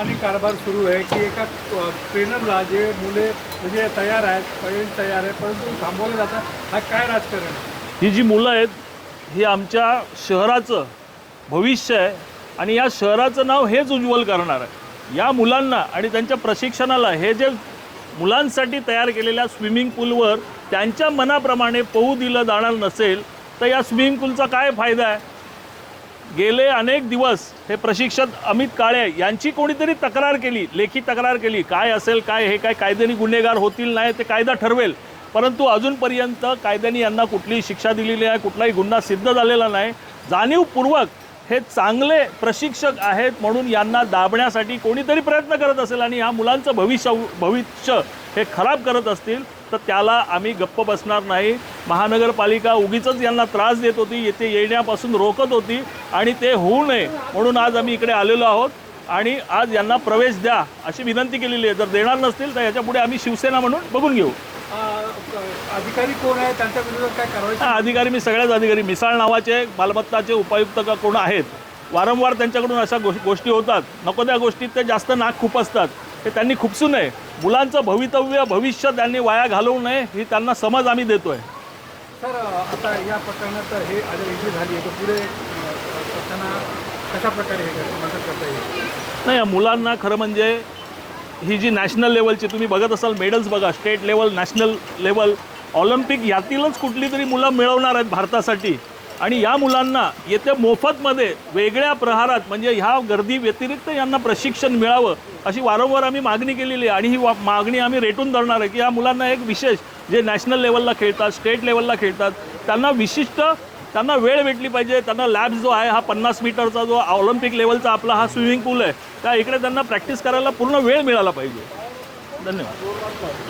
मनमानी कारभार सुरू आहे की एका ट्रेनरला जे मुले म्हणजे तयार आहेत पहिले तयार आहे परंतु थांबवलं जातात. हा काय राजकारण ही जी मुलं आहेत ही आमच्या शहराचं भविष्य आहे आणि या शहराचं नाव हेच उज्ज्वल करणार आहे. या मुलांना आणि त्यांच्या प्रशिक्षणाला हे जे मुलांसाठी तयार केलेल्या स्विमिंग पूलवर त्यांच्या मनाप्रमाणे पोहू दिलं जाणार नसेल तर या स्विमिंग पूलचा काय फायदा आहे? गेले अनेक दिवस हे प्रशिक्षक अमित काळे यांची कोणीतरी तक्रार केली लेखी तक्रार केली. काय असेल काय हे काय कायद्याने गुन्हेगार होतील नाही ते कायदा ठरवेल. परंतु अजूनपर्यंत कायद्याने यांना कुठलीही शिक्षा दिलेली आहे कुठलाही गुन्हा सिद्ध झालेला नाही. जाणीवपूर्वक हे चांगले प्रशिक्षक आहेत म्हणून यांना दाबण्यासाठी कोणीतरी प्रयत्न करत असेल आणि ह्या मुलांचं भविष्य भविष्य हे खराब करत असतील. तर त्याला आम्ही गप्प बसणार नाही. महानगरपालिका उगीच यांना त्रास देत होती येथे येण्यापासून रोखत होती आणि ते होऊ नये म्हणून आज आम्ही इकडे आलेलो आहोत. आणि आज यांना प्रवेश द्या अशी विनंती केलेली आहे. जर देणार नसतील तर याच्यापुढे आम्ही शिवसेना म्हणून बघून घेऊ. अधिकारी कोण आहे त्यांच्या विरोधात काय कारवाई हा अधिकारी मी सगळ्याच अधिकारी मिसाळ नावाचे मालमत्ताचे उपायुक्त का कोण आहेत? वारंवार त्यांच्याकडून अशा गोष गोष्टी होतात. नको त्या गोष्टीत ते जास्त नाक खूप असतात. हे त्यांनी खुपसू नये मुलांचं भवितव्य भविष्य त्यांनी वाया घालवू नये ही त्यांना समज आम्ही देतोय. सर आता या प्रकरणात हे झाली आहे. तर पुढे कशा प्रकारे हे कर- मदत करता येईल? नाही या मुलांना खरं म्हणजे ही जी नॅशनल लेवलची तुम्ही बघत असाल मेडल्स बघा state level national level Olympic यातीलच कुठली तरी मुलं मिळवणार आहेत भारतासाठी. आणि या मुलांना येत्या मोफतमध्ये वेगळ्या प्रहारात म्हणजे ह्या गर्दी व्यतिरिक्त यांना प्रशिक्षण मिळावं अशी वारंवार आम्ही मागणी केलेली आहे. आणि ही वा मागणी आम्ही रेटून धरणार आहे की या मुलांना एक विशेष जे नॅशनल लेवलला खेळतात स्टेट लेवलला खेळतात त्यांना विशिष्ट त्यांना वेळ भेटली पाहिजे. त्यांना लॅब्स जो आहे हा पन्नास मीटरचा जो ऑलिम्पिक लेवलचा आपला हा स्विमिंग पूल आहे त्या इकडे त्यांना प्रॅक्टिस करायला पूर्ण वेळ मिळाला पाहिजे. धन्यवाद.